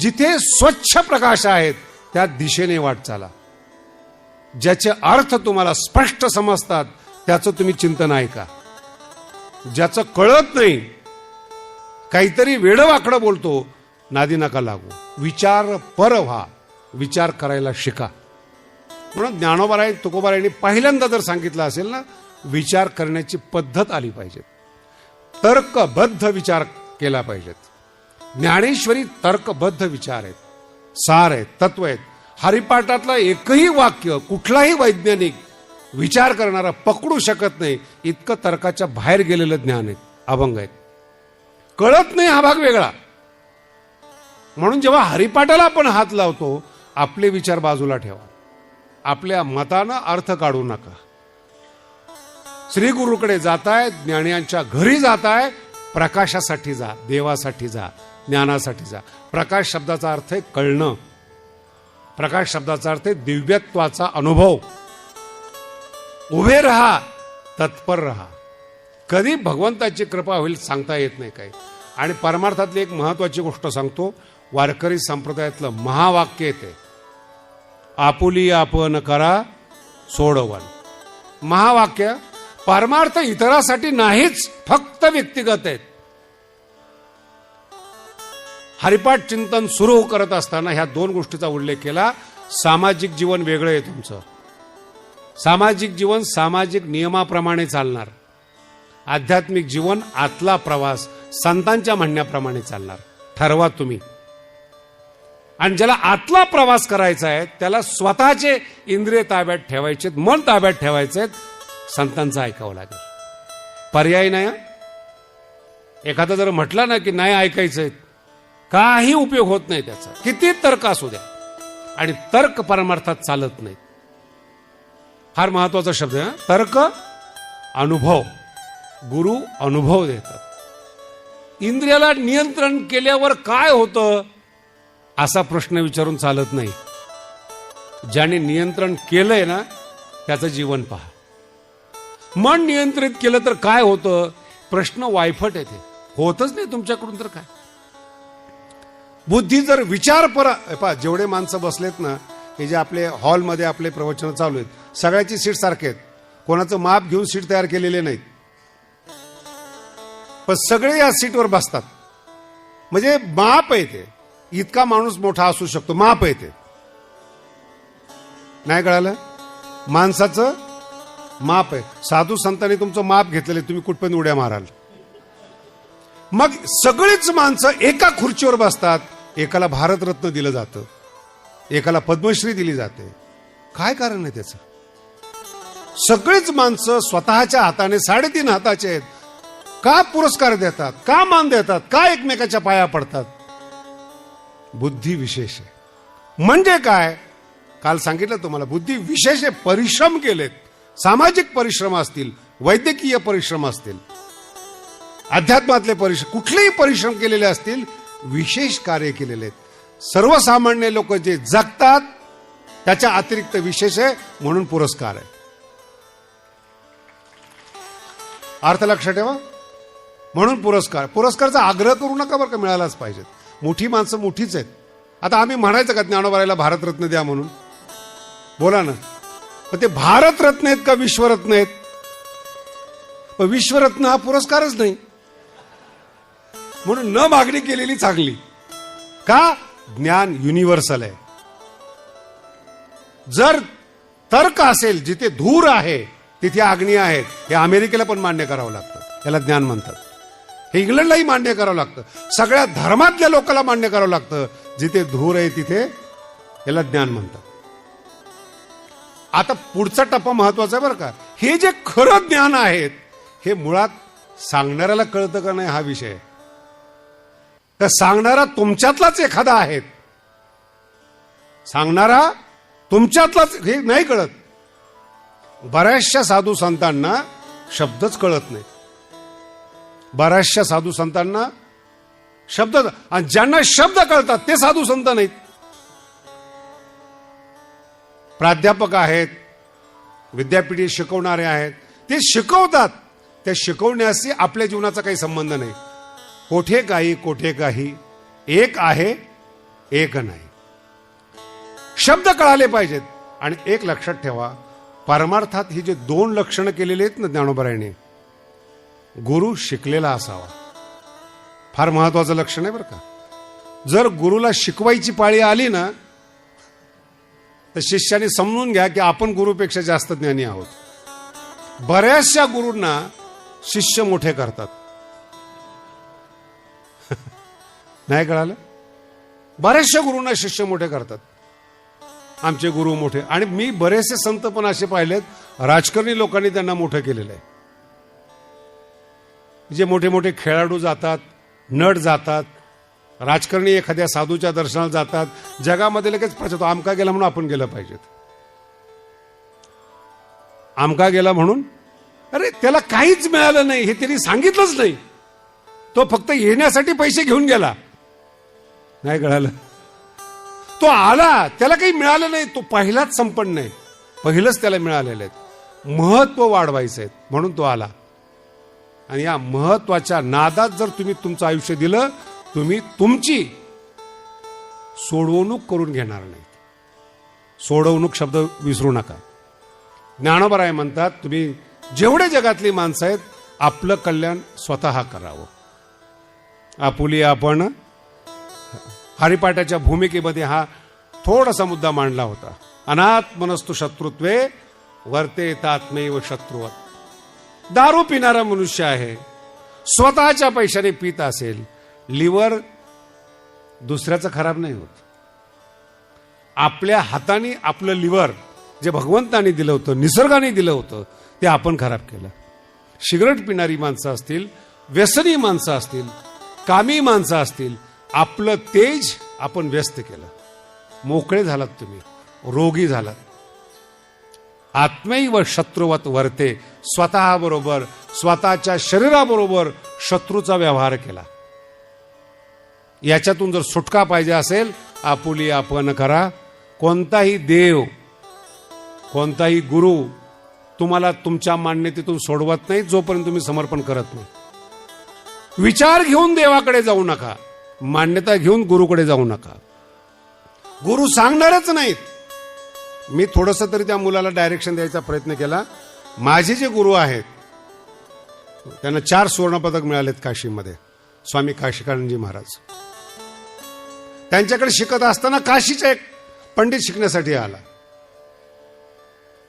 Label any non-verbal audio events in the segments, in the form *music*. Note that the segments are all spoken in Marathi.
जिथे स्वच्छ प्रकाश आहेत त्या दिशेने वाट चाला. ज्याचे अर्थ तुम्हाला स्पष्ट समजतात त्याचं तुम्ही चिंतन ऐका. ज्याचं कळत नाही काहीतरी वेडवाकडं बोलतो नादी नका लागू. विचार पर व्हा. विचार करायला शिका. म्हणून ज्ञानोबाराय तुकोबारायांनी पहिल्यांदा जर सांगितलं असेल ना विचार करण्याची पद्धत आली पाहिजे. तर्कबद्ध विचार केला पाहिजेत. ज्ञानेश्वरी तर्कबद्ध विचार आहेत सार आहेत तत्व आहेत. हरिपाठातलं एकही वाक्य कुठलाही वैज्ञानिक विचार करणारा पकडू शकत नाही. इतकं तर्काच्या बाहेर गेलेलं ज्ञान आहे अभंग आहेत कळत नाही हा भाग वेगळा. म्हणून जेव्हा हरिपाठाला आपण हात लावतो आपले विचार बाजूला ठेवा. आपल्या मतानं अर्थ काढू नका. श्री गुरुकडे जाताय ज्ञानियांच्या घरी जाताय प्रकाशासाठी जा देवासाठी जा. ज्ञानासाठी जा. प्रकाश शब्दाचा अर्थ आहे कळणं. प्रकाश शब्दाचा अर्थ आहे दिव्यत्वाचा अनुभव. उभे रहा तत्पर रहा. कधी भगवंताची कृपा होईल सांगता येत नाही काही. आणि परमार्थातली एक महत्वाची गोष्ट सांगतो वारकरी संप्रदायातलं महावाक्य येते. आपुली आपण करा सोडवन. महावाक्य परमार्थ इतरासाठी नाहीच फक्त व्यक्तिगत आहेत. हरिपाठ चिंतन सुरू करत असताना ह्या दोन गोष्टीचा उल्लेख केला. सामाजिक जीवन वेगळं आहे तुमचं. सामाजिक जीवन सामाजिक नियमाप्रमाणे चालणार. आध्यात्मिक जीवन आतला प्रवास संतांच्या म्हणण्याप्रमाणे चालणार. ठरवा तुम्ही. आणि ज्याला आतला प्रवास करायचा आहे त्याला स्वतःचे इंद्रिय ताब्यात ठेवायचे मन ताब्यात ठेवायचे संतांचं ऐकावं लागेल. पर्याय नाही एखादा जर म्हटला ना की नाही ऐकायचंय काही उपयोग होत नाही त्याचा. किती तर्क असू द्या. आणि तर्क परमार्थात चालत नाही. फार महत्त्वाचा शब्द आहे तर्क अनुभव. गुरु अनुभव देतात. इंद्रियाला नियंत्रण केल्यावर काय होतं? असा प्रश्न विचारून चालत नाही. ज्याने नियंत्रण केलंय ना त्याचं जीवन पहा. मन नियंत्रित केलं तर काय होतं? प्रश्न वायफट येते. होतच नाही तुमच्याकडून तर काय? बुद्धी जर विचार पर पा पहा जेवढे माणसं बसलेत ना हे जे आपले हॉलमध्ये आपले प्रवचन चालू आहेत सगळ्याची सीट सारखे आहेत. कोणाचं माप घेऊन सीट तयार केलेले नाहीत. पण सगळे या सीटवर बसतात. म्हणजे माप आहे ते. इतका माणूस मोठा असू शकतो माप आहे ते. नाही कळालं? माणसाचं माप आहे. साधू संतांनी तुमचं माप घेतलेलं आहे, तुम्ही कुठपर्यंत उड्या माराल? मग सगळीच माणसं एका खुर्चीवर बसतात एकाला भारतरत्न दिलं जातं. एकाला पद्मश्री दिली जाते. काय कारण आहे त्याचं? सगळीच माणसं स्वतःच्या हाताने साडेतीन हाताचे आहेत. का पुरस्कार देतात? का मान देतात? का एकमेकाच्या पाया पडतात? बुद्धी विशेष आहे. म्हणजे काय? काल सांगितलं तुम्हाला बुद्धी विशेष परिश्रम केलेत. सामाजिक परिश्रम असतील वैद्यकीय परिश्रम असतील अध्यात्मातले परिश्रम कुठलेही परिश्रम केलेले असतील विशेष कार्य केलेले आहेत. सर्वसामान्य लोक जे जगतात त्याच्या अतिरिक्त विशेष आहे म्हणून पुरस्कार आहे. अर्थ लक्षात ठेवा. म्हणून पुरस्कार. पुरस्कारचा आग्रह करू नका बरं का मिळालाच पाहिजेत. मोठी माणसं मोठीच आहेत. आता आम्ही म्हणायचं का ज्ञानोबारायला भारतरत्न द्या म्हणून? बोला ना. पण ते भारतरत्न आहेत का विश्वरत्न आहेत? पण विश्वरत्न हा पुरस्कारच नाही. म्हणून न मागणी केलेली चांगली. का? ज्ञान युनिव्हर्सल आहे. जर तर्क असेल जिथे धूर आहे तिथे अग्नी आहेत हे अमेरिकेला पण मान्य करावं लागतं. याला ज्ञान म्हणतात. हे इंग्लंडलाही मान्य करावं लागतं. सगळ्या धर्मातल्या लोकांना मान्य करावं लागतं. जिथे धूर आहे तिथे याला ज्ञान म्हणतात. आता पुढचा टप्पा महत्त्वाचा आहे बरं का. हे जे खरं ज्ञान आहेत हे मुळात सांगणाऱ्याला कळतं का नाही हा विषय? आहे. तर सांगणारा तुमच्यातलाच एखादा आहे सांगणारा तुमच्यातलाच हे नाही कळत. बऱ्याचशा साधू संतांना शब्दच कळत नाही. बऱ्याचशा साधू संतांना शब्द आणि ज्यांना शब्द कळतात ते साधू संत नाहीत. प्राध्यापक आहेत विद्यापीठे शिकवणारे आहेत ते शिकवतात. त्या शिकवण्याशी आपल्या जीवनाचा काही संबंध नाही. कोठे काही कोठे काही. एक आहे एक नाही. शब्द कळाले पाहिजेत. आणि एक लक्षात ठेवा परमार्थात ही जे दोन लक्षणं केलेली आहेत ना ज्ञानोबरायने गुरु शिकलेला असावा. फार महत्वाचं लक्षण आहे बरं का. जर गुरुला शिकवायची पाळी आली ना तर शिष्याने समजून घ्या की आपण गुरुपेक्षा जास्त ज्ञानी आहोत. बऱ्याचशा गुरूंना शिष्य मोठे करतात. *laughs* नाही कळालं? बऱ्याचशा गुरुंना शिष्य मोठे करतात. आमचे गुरु मोठे. आणि मी बरेचसे संत पण असे पाहिलेत राजकारणी लोकांनी त्यांना मोठं केलेलं आहे जे मोठे मोठे खेळाडू जातात नट जातात राजकारणी एखाद्या साधूच्या दर्शनाला जातात जगामध्ये लगेच प्रचारतो आमका गेला म्हणून आपण गेलं पाहिजेत. आमका गेला म्हणून? अरे त्याला काहीच मिळालं नाही हे त्यांनी सांगितलंच नाही. तो फक्त येण्यासाठी पैसे घेऊन गेला. नाही कळालं. तो आला त्याला काही मिळालं नाही. तो पहिलाच संपन्न आहे पहिलंच त्याला मिळालेलं आहेत. महत्त्व वाढवायचं आहे. म्हणून तो आला. आणि या महत्त्वाच्या नादात जर तुम्ही तुमचं आयुष्य दिलं तुम्ही तुमची सोडवणूक करून घेणार नाहीत. सोडवणूक शब्द विसरू नका. ज्ञानोबराय म्हणतात तुम्ही जेवढे जगातली माणसं आहेत आपलं कल्याण स्वतः करावं. आपुली आपण हरिपाठाच्या भूमिकेमध्ये हा थोडासा मुद्दा मांडला होता. अनाथ मनस्तु शत्रुत्वे वर्ते तात्मेव शत्रुवत. दारू पिणारा मनुष्य आहे. स्वतःच्या पैशाने पित असेल लिव्हर दुसऱ्याचं खराब नाही होत. आपल्या हाताने आपलं लिव्हर जे भगवंताने दिलं होतं निसर्गाने दिलं होतं ते आपण खराब केलं. सिगरेट पिणारी माणसं असतील व्यसनी माणसं असतील कामी माणसं असतील आपलं तेज आपण व्यस्त केलं. मोकळे झालात तुम्ही रोगी झालात. आत्मैव शत्रुवत वरते स्वतःबरोबर स्वतःच्या शरीराबरोबर शत्रूचा व्यवहार केला. याच्यातून जर सुटका पाहिजे असेल आपुली आपण करा. कोणताही देव कोणताही गुरु तुम्हाला तुमच्या मान्यतेतून सोडवत नाही जोपर्यंत तुम्ही समर्पण करत नाही. विचार घेऊन देवाकडे जाऊ नका. मान्यता घेऊन गुरुकडे जाऊ नका. गुरु सांगणारच नाहीत. मी थोडस तरी त्या मुलाला डायरेक्शन द्यायचा प्रयत्न केला. माझे जे गुरु आहेत त्यांना चार सुवर्णपदक मिळालेत काशीमध्ये. स्वामी काशिकानंदजी महाराज. त्यांच्याकडे शिकत असताना काशीचा एक पंडित शिकण्यासाठी आला.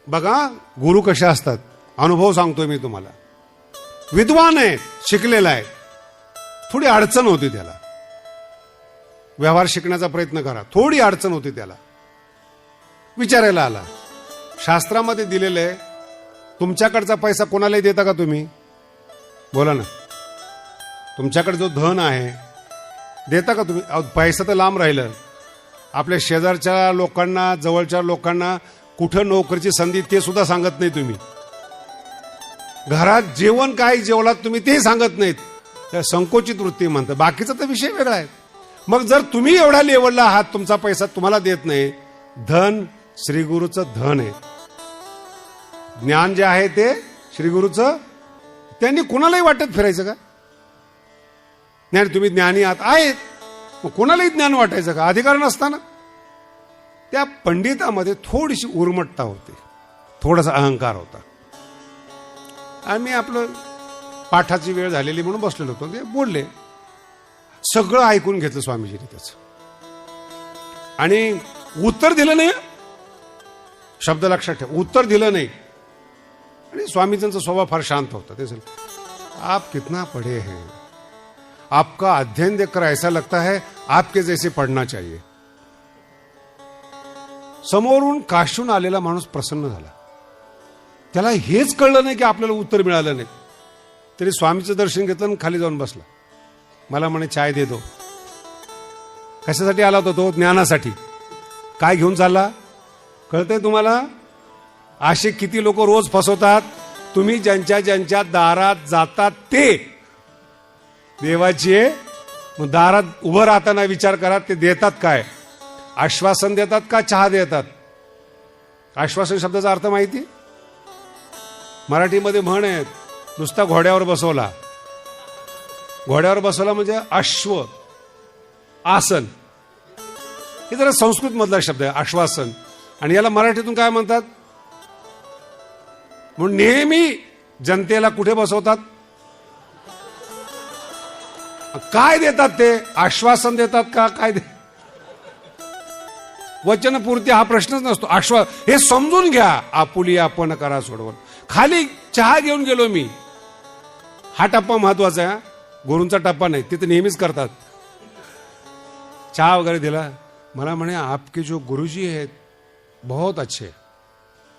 बघा गुरु कसे असतात. अनुभव सांगतोय मी तुम्हाला. विद्वान आहे शिकलेला आहे. थोडी अडचण होती त्याला. व्यवहार शिकण्याचा प्रयत्न करा. थोडी अडचण होती त्याला. विचारायला आला. शास्त्रामध्ये दिलेलं आहे तुमच्याकडचा पैसा कोणालाही देता का तुम्ही? बोला ना. तुमच्याकडे जो धन आहे देता का तुम्ही? अहो, पैसा तर लांब राहिलं. आपल्या शेजारच्या लोकांना जवळच्या लोकांना कुठं नोकरीची संधी ते सुद्धा सांगत नाही तुम्ही. घरात जेवण काय जेवलात तुम्ही ते सांगत नाहीत. त्या संकोचित वृत्ती म्हणतात. बाकीचा तर विषय वेगळा आहे. मग जर तुम्ही एवढ्या लेवलला आहात तुमचा पैसा तुम्हाला देत नाही धन श्रीगुरूचं धन आहे. ज्ञान जे आहे ते श्रीगुरूचं त्यांनी कुणालाही वाटत फिरायचं का? नाही तुम्ही ज्ञानी आहात आहेत. मग कोणालाही ज्ञान वाटायचं का? अधिकार नसताना. त्या पंडितामध्ये थोडीशी उर्मटता होती. थोडासा अहंकार होता. आम्ही आपलं पाठाची वेळ झालेली म्हणून बसलेलो होतो. ते बोलले सगळं ऐकून घेतलं स्वामीजीने त्याच. आणि उत्तर दिलं नाही. शब्द लक्षात ठेव उत्तर दिलं नाही. आणि स्वामीजींचा स्वभाव फार शांत होता. ते आप कितना पढ़े हैं? आपका अध्ययन देखकर ऐसा लगता है आपके जैसे पढ़ना चाहिए। समोरून काशून आलेला माणूस प्रसन्न झाला. त्याला हेच कळलं नाही की आपल्याला उत्तर मिळालं नाही. तरी स्वामीचं दर्शन घेतलं आणि खाली जाऊन बसला. मला म्हणे चाय देतो कशासाठी आला होता तो? ज्ञानासाठी. काय घेऊन चालला? कळतंय तुम्हाला? असे किती लोक रोज फसवतात? तुम्ही ज्यांच्या ज्यांच्या दारात जातात ते. देवाची आहे मग दारात उभं राहताना विचार करा ते देतात काय? आश्वासन देतात का चहा देतात? आश्वासन शब्दाचा अर्थ माहिती? मराठीमध्ये म्हण आहेत नुसता घोड्यावर बसवला. घोड्यावर बसवला म्हणजे अश्व आसन. हे जरा संस्कृत मधला शब्द आहे आश्वासन. आणि याला मराठीतून काय म्हणतात? म्हणून नेहमी जनतेला कुठे बसवतात? काय देतात ते? आश्वासन देतात का? काय दे? वचनपूर्ती हा प्रश्नच नसतो. आश्वास हे समजून घ्या. आपुली आपण करा सोडवून खाली चहा घेऊन गेलो मी. हा टप्पा महत्त्वाचा आहे गुरूंचा टप्पा नाही तिथे नेहमीच करतात. चहा वगैरे दिला. मला म्हणे आपके जो गुरुजी आहेत बहुत अच्छे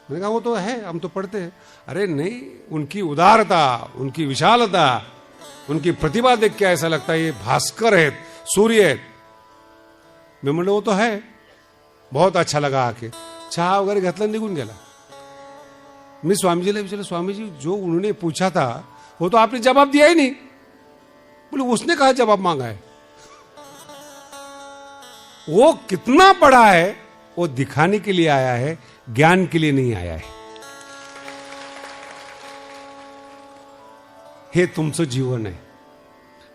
मैंने कहा वो तो है हम तो पढ़ते हैं. अरे नहीं उनकी उदारता उनकी विशालता उनकी प्रतिभा देख के ऐसा लगता है ये भास्कर आहेत सूर्य आहेत मी म्हणलं वो तो है. बहुत अच्छा लगा आके. चहा वगैरे घेतला निघून गेला. मी स्वामीजीला विचारलं स्वामीजी जो उन्होंने पूछा था वो तो आपने जवाब दिया ही नहीं। बोले उसने कहा जवाब मांगा है। वो कितना बड़ा है वो दिखाने के लिए आया है ज्ञान के लिए नहीं आया है। हे तुमचं जीवन आहे।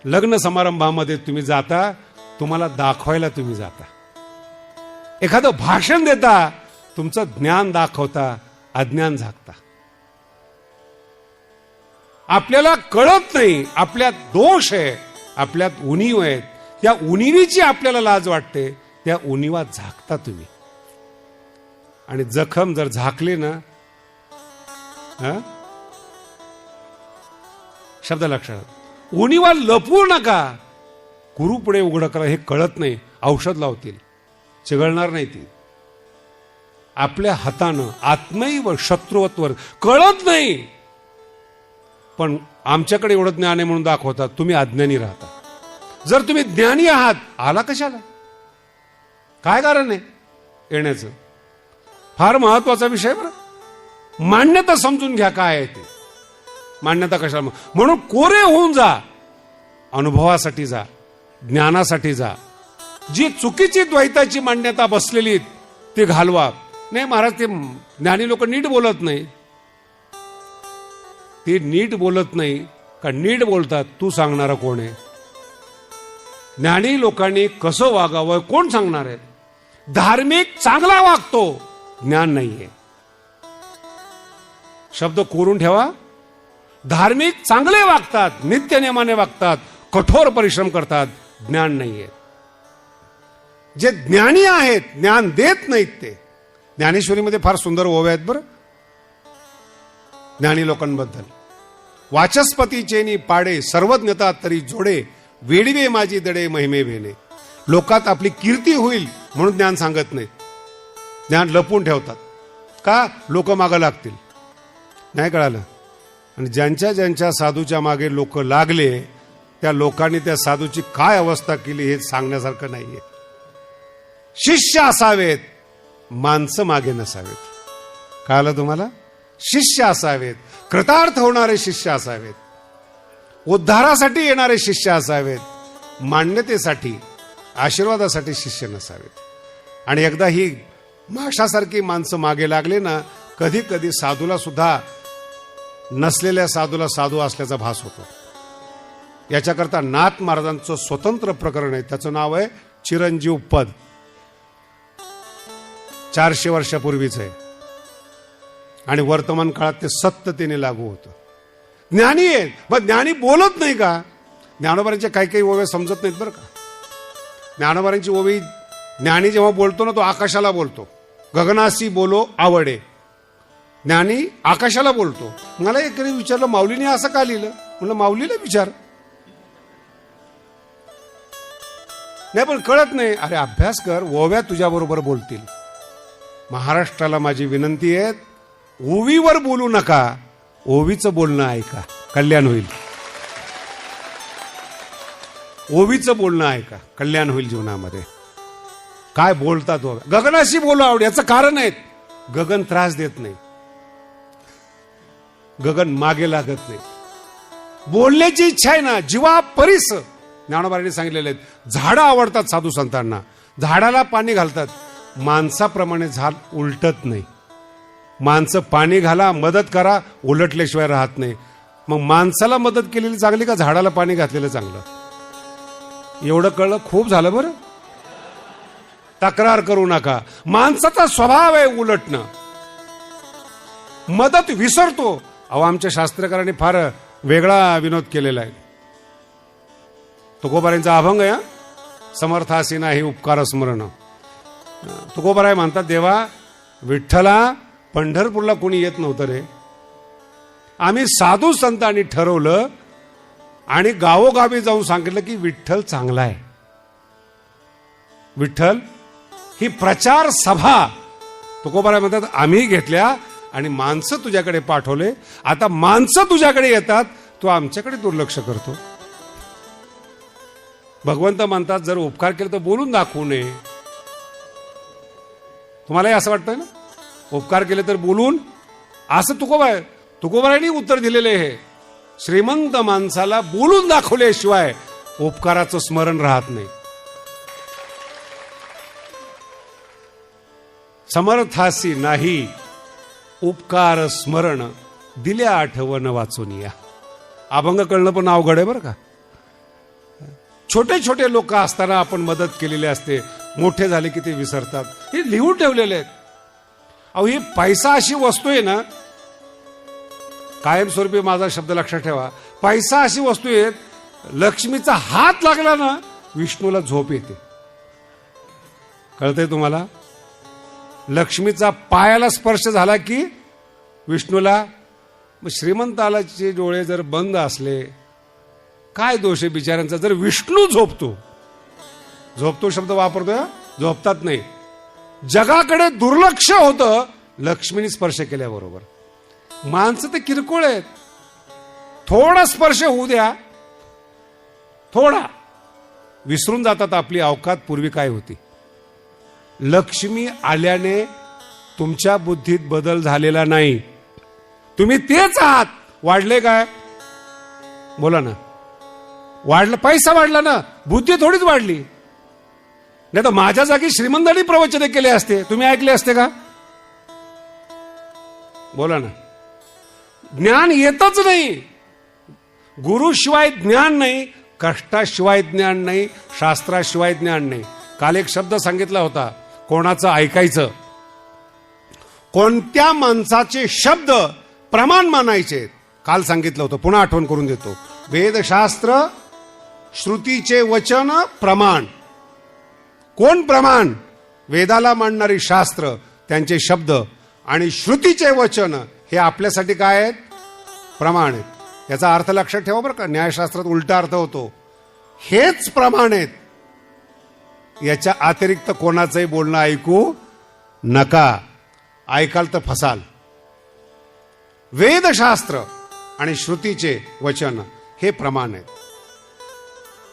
लग्न समारंभामध्ये तुम्ही जाता तुम्हाला दाखवायला तुम्ही जाता। एखादं भाषण देता तुमचं ज्ञान दाखवता अज्ञान झाकता। आपल्याला कळत नाही. आपल्यात दोष आहे. आपल्यात उणीव आहेत. त्या उणीवीची आपल्याला लाज वाटते. त्या उणीवा झाकता तुम्ही. आणि जखम जर झाकले ना हा? शब्द लक्षात उणीवा लपवू नका. कुरू पुढे उघडं करा हे कळत नाही. औषध लावतील. चिघळणार नाही ती. आपल्या हातानं आत्मैव शत्रुवत्वर कळत नाही. पण आमच्याकडे एवढं ज्ञान आहे म्हणून दाखवतात. तुम्ही अज्ञानी राहता. जर तुम्ही ज्ञानी आहात आला कशाला? काय कारण आहे येण्याचं? फार महत्त्वाचा विषय बरं. मान्यता समजून घ्या काय आहे ते. मान्यता कशाला म्हणून कोरे होऊन जा. अनुभवासाठी जा. ज्ञानासाठी जा. जी चुकीची द्वैताची मान्यता बसलेली ती घालवा. नाही महाराज ते ज्ञानी लोक नीट बोलत नाही ते नीट बोलत नाही का नीट बोलतात तू सांगणारा कोण आहे? ज्ञानी लोकांनी कसं वागावं कोण सांगणार आहे? धार्मिक चांगला वागतो ज्ञान नाहीये. शब्द कोरून ठेवा. धार्मिक चांगले वागतात नित्य नियमाने वागतात कठोर परिश्रम करतात ज्ञान नाहीये. जे ज्ञानी आहेत ज्ञान देत नाहीत ते. ज्ञानेश्वरीमध्ये फार सुंदर ओव्या आहेत बरं. ज्ञानी लोकांबद्दल. वाचस्पती चेनी पाडे सर्वज्ञता तरी जोडे वेडवे माझी दडे महिमे भेने लोकात आपली कीर्ती होईल म्हणून ज्ञान सांगत नाही. ज्ञान लपून ठेवतात. का? लोक मागं लागतील. नाही कळालं? आणि ज्यांच्या ज्यांच्या साधूच्या मागे लोक लागले त्या लोकांनी त्या साधूची काय अवस्था केली हे सांगण्यासारखं नाहीये. शिष्य असावेत माणसं मागे नसावेत. कळालं तुम्हाला? शिष्य असावेत. कृतार्थ होणारे शिष्य असावेत. उद्धारासाठी येणारे शिष्य असावेत. मान्यतेसाठी आशीर्वादासाठी शिष्य नसावेत. आणि एकदा ही माशासारखी माणसं मागे लागले ना कधी कधी साधूला सुद्धा नसलेल्या साधूला साधू असल्याचा भास होतो. याच्याकरता नाथ महाराजांचं स्वतंत्र प्रकरण आहे. त्याचं नाव आहे चिरंजीव पद. चारशे वर्षापूर्वीच आहे. आणि वर्तमान काळात ते सत्यतेने लागू होतं. ज्ञानी आहेत मग ज्ञानी बोलत नाही का? ज्ञानोबारांच्या काही काही ओव्या समजत नाहीत बरं का? ज्ञानोबारांची ओवी ज्ञानी जेव्हा बोलतो ना तो आकाशाला बोलतो. गगनासी बोलो आवडे. ज्ञानी आकाशाला बोलतो. मला एक विचारलं माऊलीने असं का लिहिलं? म्हणलं माऊलीला विचार. नाही पण कळत नाही. अरे अभ्यास कर ओव्या तुझ्याबरोबर बोलतील. महाराष्ट्राला माझी विनंती आहे ओवीवर बोलू नका ओवीचं बोलणं ऐका. कल्याण होईल. ओवीचं बोलणं ऐका. कल्याण होईल जीवनामध्ये. काय बोलतात गगनाशी बोलू आवड याचं कारण आहे गगन त्रास देत नाही. गगन मागे लागत नाही. बोलण्याची इच्छा आहे ना जीवा परिस ज्ञानोबारांनी सांगितलेले आहेत झाडं आवडतात साधू संतांना. झाडाला पाणी घालतात. माणसाप्रमाणे झाड उलटत नाही. माणसं पाणी घाला मदत करा उलटल्याशिवाय राहत नाही. मग माणसाला मदत केलेली चांगली का झाडाला पाणी घातलेलं चांगलं? एवढं कळलं खूप झालं बरं. तक्रार करू नका. माणसाचा स्वभाव आहे उलटणं. मदत विसरतो. अहो आमच्या शास्त्रकारांनी फार वेगळा विनोद केलेला आहे. तुकोबारांचा अभंग आहे समर्थ समर्थासी नाही उपकार स्मरण. तुकोबाराय म्हणतात देवा विठ्ठला पंढरपूरला कोणी येत नव्हतं रे. आम्ही साधू संतांनी ठरवलं आणि गावोगावी जाऊन सांगितलं की विठ्ठल चांगला आहे. विठ्ठल ही प्रचार सभा तुकोबाराय म्हणतात आम्ही घेतल्या आणि माणसं तुझ्याकडे पाठवले. आता माणसं तुझ्याकडे येतात तो आमच्याकडे दुर्लक्ष करतो. भगवंत म्हणतात जर उपकार केले तर बोलून दाखवू नये. तुम्हालाही असं वाटतं ना? उपकार केले तर बोलून. असं तुकोबा तुकोबारायांनी उत्तर दिलेले हे श्रीमंत माणसाला बोलून दाखवल्याशिवाय उपकाराचं स्मरण राहत नाही. समर्थासी नाही उपकार स्मरण दिल्या आठवण वाचून या. अभंग कळणं पण अवघड आहे बरं का? छोटे छोटे लोक असताना आपण मदत केलेली असते मोठे झाले की ते विसरतात. हे लिहून ठेवलेले आहेत. अहो ही पैसा अशी वस्तू आहे ना कायमस्वरूपी माझा शब्द लक्षात ठेवा. पैसा अशी वस्तू आहे लक्ष्मीचा हात लागला ना विष्णूला झोप येते. कळतंय तुम्हाला? लक्ष्मीचा पायाला स्पर्श झाला की विष्णूला मग श्रीमंतालाचे डोळे जर बंद असले काय दोष आहे बिचाऱ्यांचा? जर विष्णू झोपतो झोपतो शब्द वापरतोय झोपतात नाही. जगाकडे दुर्लक्ष होतं लक्ष्मीने स्पर्श केल्याबरोबर. माणसं ते किरकोळ आहेत. थोडा स्पर्श होऊ द्या. थोडा. विसरून जातात आपली अवकात पूर्वी काय होती. लक्ष्मी आल्याने तुमच्या बुद्धीत बदल झालेला नाही. तुम्ही तेच आहात. वाढले काय? बोला ना. वाढलं पैसा वाढला ना. बुद्धी थोडीच वाढली. नाही तर माझ्या जागी श्रीमंतांनी प्रवचने केले असते. तुम्ही ऐकले असते का? बोला ना. ज्ञान येतच नाही. गुरुशिवाय ज्ञान नाही कष्टाशिवाय ज्ञान नाही शास्त्राशिवाय ज्ञान नाही. काल एक शब्द सांगितला होता कोणाचं ऐकायचं? कोणत्या माणसाचे शब्द प्रमाण मानायचे? काल सांगितलं होतं पुन्हा आठवण करून देतो. वेदशास्त्र श्रुतीचे वचन प्रमाण. कोण प्रमाण? वेदाला मांडणारी शास्त्र त्यांचे शब्द आणि श्रुतीचे वचन हे आपल्यासाठी काय आहेत? प्रमाण आहेत. याचा अर्थ लक्षात ठेवा बरं का न्यायशास्त्रात उलटा अर्थ होतो. हेच प्रमाण आहेत. याच्या अतिरिक्त कोणाचंही बोलणं ऐकू नका. ऐकाल तर फसाल. वेदशास्त्र आणि श्रुतीचे वचन हे प्रमाण आहेत.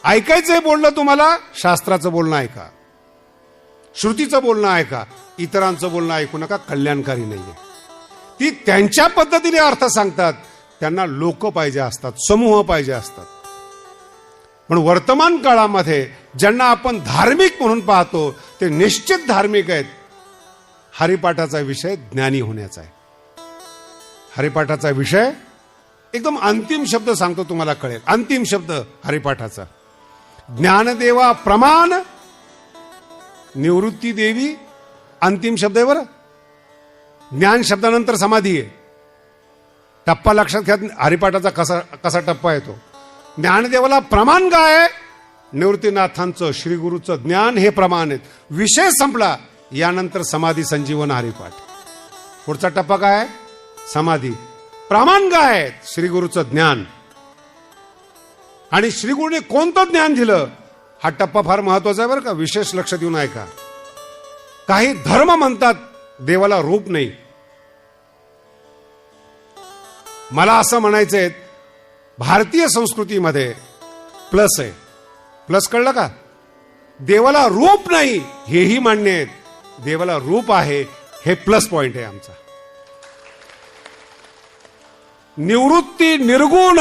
ऐकायचंही बोलणं तुम्हाला शास्त्राचं बोलणं ऐका. श्रुतीचं बोलणं ऐका इतरांचं बोलणं ऐकू नका कल्याणकारी नाहीये. ती त्यांच्या पद्धतीने अर्थ सांगतात. त्यांना लोक पाहिजे असतात समूह पाहिजे असतात. पण वर्तमान काळामध्ये ज्यांना आपण धार्मिक म्हणून पाहतो ते निश्चित धार्मिक आहेत. हरिपाठाचा विषय ज्ञानी होण्याचा आहे. हरिपाठाचा विषय एकदम अंतिम शब्द सांगतो तुम्हाला कळेल. अंतिम शब्द हरिपाठाचा. ज्ञानदेवा प्रमाण निवृत्ती देवी अंतिम शब्द आहे बरं. ज्ञान शब्दानंतर समाधी आहे. टप्पा लक्षात घ्या हरिपाठाचा कसा कसा टप्पा येतो. ज्ञानदेवाला प्रमाण काय आहे? निवृत्तीनाथांचं श्री गुरुचं ज्ञान हे प्रमाण आहेत विषय संपला यानंतर समाधी संजीवन हरिपाठ. पुढचा टप्पा काय समाधी. प्रमाण काय आहे? श्री गुरुचं ज्ञान. आणि श्रीगुरुने कोणतं ज्ञान दिलं? हा टप्पा फार महत्त्वाचा आहे बरं का विशेष लक्ष देऊन ऐका. काही धर्म म्हणतात देवाला रूप नाही. मला असं म्हणायचंय भारतीय संस्कृतीमध्ये प्लस आहे. प्लस कळलं का? देवाला रूप नाही हेही मान्य आहेत देवाला रूप आहे हे प्लस पॉइंट आहे आमचा. निवृत्ती निर्गुण.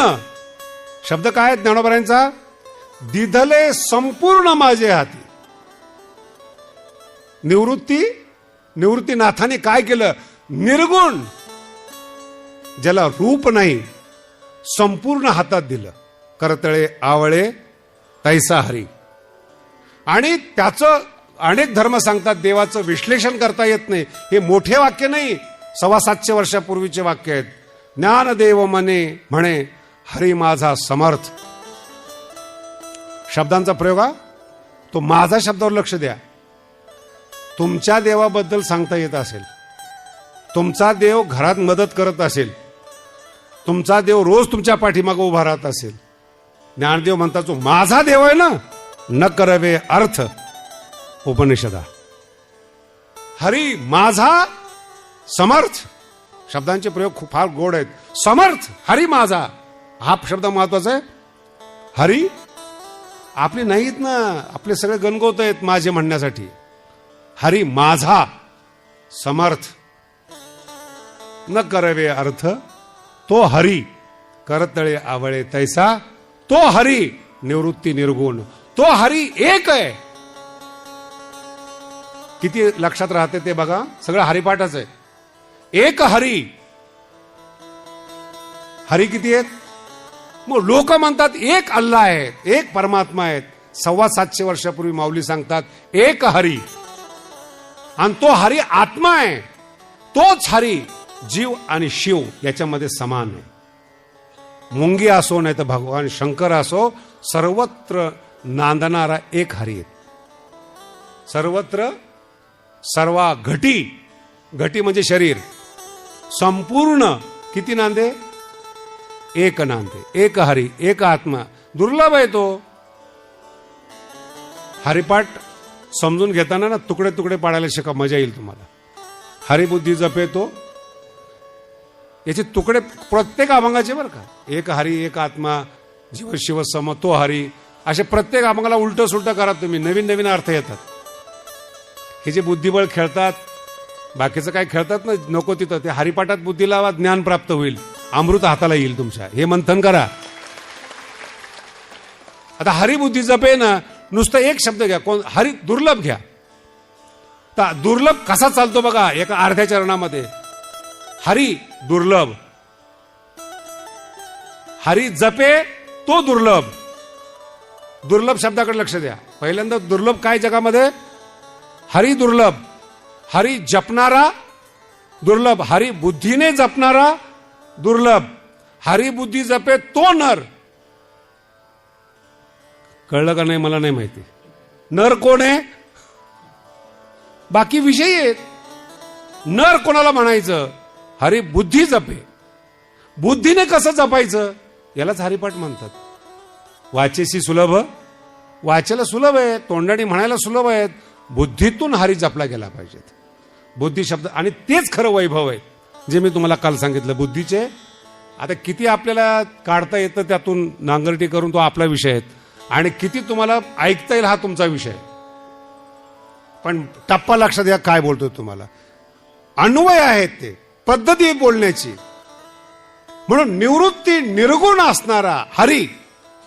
शब्द काय आहेत ज्ञानोबरांचा दिधले संपूर्ण माझे हाती. निवृत्ती निवृत्तीनाथाने काय केलं? निर्गुण. ज्याला रूप नाही संपूर्ण हातात दिलं. करतळे आवळे तैसा हरी आणि त्याचं अनेक धर्म सांगतात देवाचं विश्लेषण करता येत नाही. हे मोठे वाक्य नाही सव्वा सातशे वर्षापूर्वीचे वाक्य आहेत. ज्ञानदेव मने म्हणे हरी माझा समर्थ. शब्दांचा प्रयोग हा? तो माझा शब्दावर लक्ष द्या. तुमच्या देवाबद्दल सांगता येत असेल. तुमचा देव घरात मदत करत असेल. तुमचा देव रोज तुमच्या पाठीमागं उभा राहत असेल. ज्ञानदेव म्हणतात जो माझा देव आहे ना न करवे अर्थ. उपनिषदा. हरी माझा समर्थ. शब्दांचे प्रयोग खूप फार गोड आहेत. समर्थ हरी माझा. हा शब्द महत्त्वाचा आहे. हरी आपले नाहीत ना आपले सगळे गणगोत आहेत माझे म्हणण्यासाठी. हरी माझा समर्थ. न करवे अर्थ तो हरी करतळे आवळे तैसा तो हरी निवृत्ती निर्गुण तो हरी एक आहे. किती लक्षात राहते ते बघा सगळं हरिपाठच आहे. एक हरी. हरी किती आहेत? मग लोक म्हणतात एक अल्ला आहेत एक परमात्मा आहेत. सव्वा सातशे वर्षापूर्वी माऊली सांगतात एक हरी. आणि तो हरी आत्मा आहे. तोच हरी जीव आणि शिव याच्यामध्ये समान आहे. मुंगी असो नाही तर भगवान शंकर असो सर्वत्र नांदणारा एक हरी आहे सर्वत्र सर्वा घटी घटी म्हणजे शरीर. संपूर्ण किती नांदे? एक नांदे एक हरी एक आत्मा। दुर्लभ आहे तो। हरिपाठ समजून घेताना ना तुकडे तुकडे पाडायला शिका मजा येईल तुम्हाला. हरिबुद्धी जपे तो. याचे तुकडे प्रत्येक अभंगाचे बरं का. एक हरी एक आत्मा जीव शिव सम तो हरी असे प्रत्येक अभंगाला उलट सुलट करा तुम्ही. नवीन नवीन अर्थ येतात. हे जे बुद्धिबळ खेळतात बाकीचं काय खेळतात ना नको तिथं. ते हरिपाठात बुद्धीला ज्ञान प्राप्त होईल. अमृत हाताला येईल तुमच्या. हे मंथन करा. आता हरिबुद्धी जपे ना नुसतं एक शब्द घ्या. कोण? हरी दुर्लभ घ्या. तर दुर्लभ कसा चालतो बघा एका अर्ध्या चरणामध्ये. हरी दुर्लभ. हरी जपे तो दुर्लभ. दुर्लभ शब्दाकडे लक्ष द्या. पहिल्यांदा दुर्लभ काय जगामध्ये? हरी दुर्लभ. हरी जपणारा दुर्लभ. हरी बुद्धीने जपणारा दुर्लभ. हरी बुद्धी जपे तो नर. कळलं का नाही मला नाही माहिती. नर कोण आहे? बाकी विषय आहेत. नर कोणाला म्हणायचं? हरी बुद्धी जपे. बुद्धीने कसं जपायचं? यालाच हरिपाठ म्हणतात. वाचेसी सुलभ. वाचायला सुलभ आहे तोंडाने म्हणायला सुलभ आहेत. बुद्धीतून हरी जपला गेला पाहिजेत बुद्धी शब्द आणि तेच खरं वैभव आहे. जे मी तुम्हाला काल सांगितलं बुद्धीचे. आता किती आपल्याला काढता येतं त्यातून नांगरटी करून तो आपला विषय आहे. आणि किती तुम्हाला ऐकता येईल हा तुमचा विषय पण टप्पा लक्षात घ्या काय बोलतो तुम्हाला. अन्वय आहेत ते पद्धती बोलण्याची. म्हणून निवृत्ती निर्गुण असणारा हरी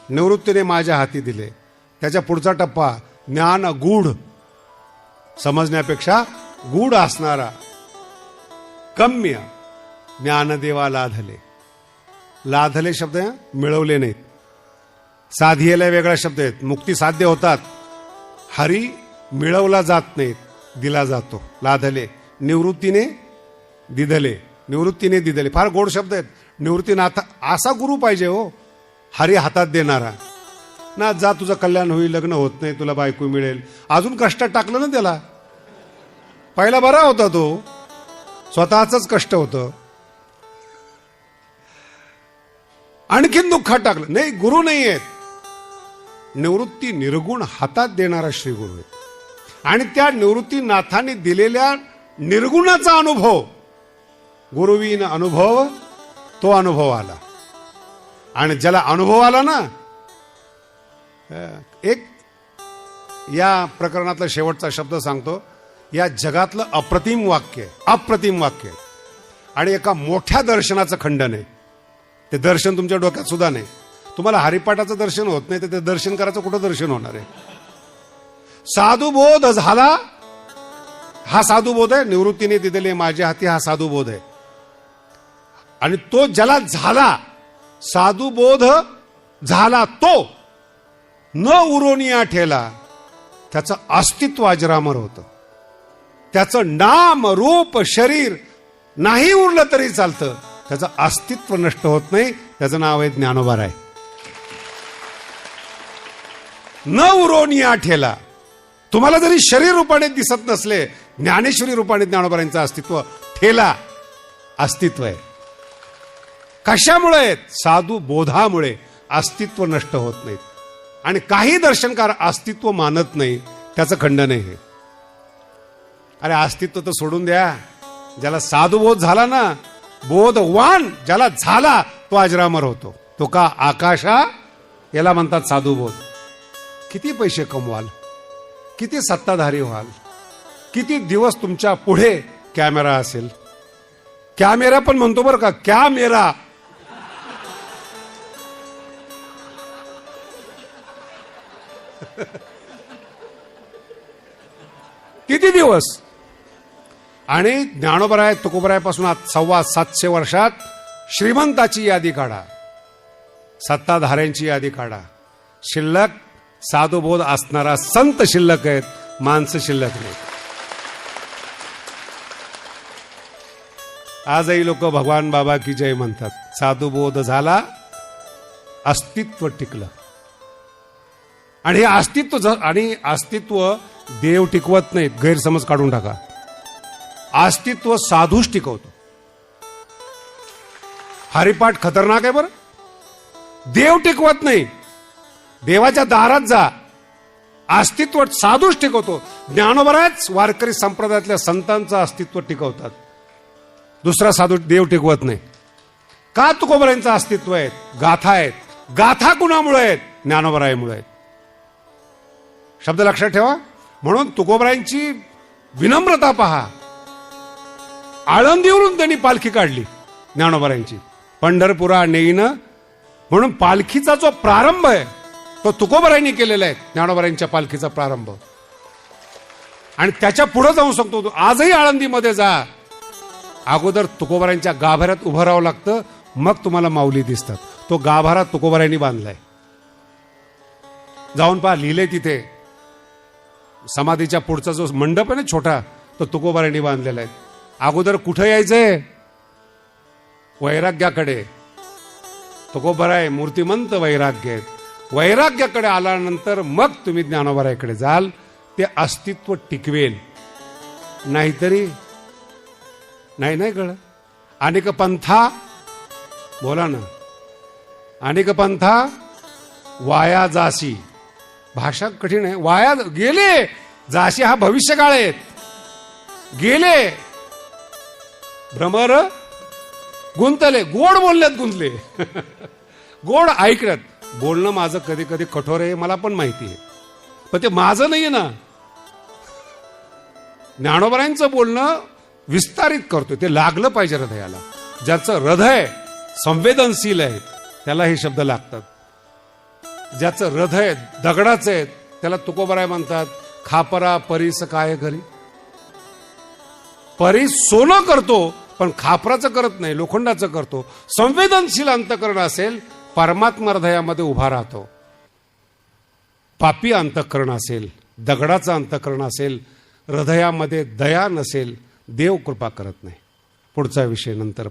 निवृत्तीने माझ्या हाती दिले. त्याच्या पुढचा टप्पा ज्ञान गूढ. समजण्यापेक्षा गूढ असणारा कम्य ज्ञानदेवा लाधले. लाधले शब्द मिळवले नाहीत. साधियला वेगळा शब्द आहेत. मुक्ती साध्य होतात. हरी मिळवला जात नाहीत दिला जातो. लाधले. निवृत्तीने दिधले. निवृत्तीने दिधले. फार गोड शब्द आहेत. निवृत्तीनाथ असा गुरु पाहिजे हो. हरी हातात देणारा. ना जा तुझं कल्याण होईल लग्न होत नाही तुला बायको मिळेल. अजून कष्ट टाकलं ना त्याला? पहिला बरा होता तो. स्वतःच कष्ट होतं. आणखीन दुःखात टाकलं. नाही गुरु नाही आहेत. निवृत्ती निर्गुण हातात देणारा श्री गुरु आहे आणि त्या निवृत्तीनाथाने दिलेल्या निर्गुणाचा अनुभव गुरुवीन अनुभव तो अनुभव आला. आणि ज्याला अनुभव आला ना एक या प्रकरणातला शेवटचा शब्द सांगतो. या जगातलं अप्रतिम वाक्य आहे. अप्रतिम वाक्य आहे. आणि एका मोठ्या दर्शनाचं खंडन आहे. ते दर्शन तुमच्या डोक्यात सुद्धा नाही. तुम्हाला हरिपाठाचं दर्शन होत नाही तर ते दर्शन करायचं कुठं दर्शन होणार आहे? साधुबोध झाला हा साधुबोध आहे. निवृत्तीने दिलेले माझ्या हाती हा साधुबोध आहे. आणि तो ज्याला झाला साधुबोध झाला तो न उरोनिया ठेला त्याचं अस्तित्व अजरामर होतं. त्याचं नाम रूप शरीर नाही उरलं तरी चालतं. त्याचं अस्तित्व नष्ट होत नाही. त्याचं नाव आहे ज्ञानोबा आहे. न उरोनी ठेला तुम्हाला जरी शरीर रूपाने दिसत नसले ज्ञानेश्वरी रूपाने ज्ञानोबारांचं अस्तित्व ठेला अस्तित्व आहे. कशामुळे आहेत? साधू बोधामुळे अस्तित्व नष्ट होत नाहीत. आणि काही दर्शनकार अस्तित्व मानत नाही त्याचं खंडन आहे अरे अस्तित्व तर सोडून द्या. ज्याला साधू बोध झाला ना बोधवान ज्याला झाला तो अजरामर होतो. तो का आकाशा? याला म्हणतात साधू बोध किती पैसे कमवाल? किती सत्ताधारी व्हाल? किती दिवस तुमच्यापुढे कॅमेरा असेल? कॅमेरा पण म्हणतो बरं का कॅमेरा. *laughs* किती दिवस? आणि ज्ञानोबराय तुकोबरायपासून आज सव्वा सातशे वर्षात श्रीमंताची यादी काढा. सत्ताधाऱ्यांची यादी काढा. शिल्लक साधुबोध असणारा संत शिल्लक आहेत माणसं शिल्लक नाहीत. आजही लोक भगवान बाबा की जय म्हणतात. साधुबोध झाला अस्तित्व टिकलं. आणि हे अस्तित्व आणि अस्तित्व देव टिकवत नाहीत. गैरसमज काढून टाका. अस्तित्व साधूच टिकवतो. हरिपाठ खतरनाक आहे बरं. देव टिकवत नाही. देवाच्या दारात जा. अस्तित्व साधूच टिकवतो. ज्ञानोबराच वारकरी संप्रदायातल्या संतांचं अस्तित्व टिकवतात. दुसरा साधू देव टिकवत नाही. का तुकोबरायांचं अस्तित्व आहे गाथा आहेत. गाथा कुणामुळे आहेत? ज्ञानोबरायमुळे आहेत. शब्द लक्षात ठेवा. म्हणून तुकोबरायांची विनम्रता पहा. आळंदीवरून त्यांनी पालखी काढली ज्ञानोबरायांची. पंढरपुरा नेईनं. म्हणून पालखीचा जो प्रारंभ आहे तो तुकोबरायांनी केलेला आहे ज्ञानोबरायांच्या पालखीचा प्रारंभ. आणि त्याच्या पुढे जाऊन तू आजही आळंदीमध्ये जा. अगोदर तुकोबरायांच्या गाभाऱ्यात उभं राहावं लागतं मग तुम्हाला माऊली दिसतात. तो गाभारा तुकोबऱ्यांनी बांधलाय. जाऊन पहा लिहिले तिथे. समाधीच्या पुढचा जो मंडप आहे ना छोटा तो तुकोबऱ्यांनी बांधलेला आहे. अगोदर कुठं यायचंय? वैराग्याकडे. तुकोबराय मूर्तिमंत वैराग्य आहेत. वैराग्याकडे आल्यानंतर मग तुम्ही ज्ञानोबरायकडे जाल ते अस्तित्व टिकवेल. नाहीतरी नाही नाही कळ अनेक पंथा बोला ना. अनेक पंथा वाया जाशी भाषा कठीण आहे. वाया गेले जाशी हा भविष्यकाळ आहेत गेले भ्रमर गुंतले. गोड बोलल्यात गुंतले. गोड ऐकण्यात बोलणं माझं कधी कधी कठोर आहे मला पण माहिती आहे. पण ते माझं नाहीये ना. ज्ञानोबरायांचं बोलणं विस्तारित करतोय. ते लागलं पाहिजे हृदयाला. ज्याचं हृदय संवेदनशील आहे त्याला हे शब्द लागतात. ज्याचं हृदय दगडाचं आहे त्याला तुकोबराय म्हणतात. खापरा परीस काय घरी? परी सोनं करतो पण खापराचं करत नाही लोखंडाचं करतो. संवेदनशील अंतकरण असेल परमात्मा हृदयामध्ये उभा राहतो. पापी अंतकरण असेल दगडाचं अंतकरण असेल हृदयामध्ये दया नसेल देव कृपा करत नाही. पुढचा विषय नंतर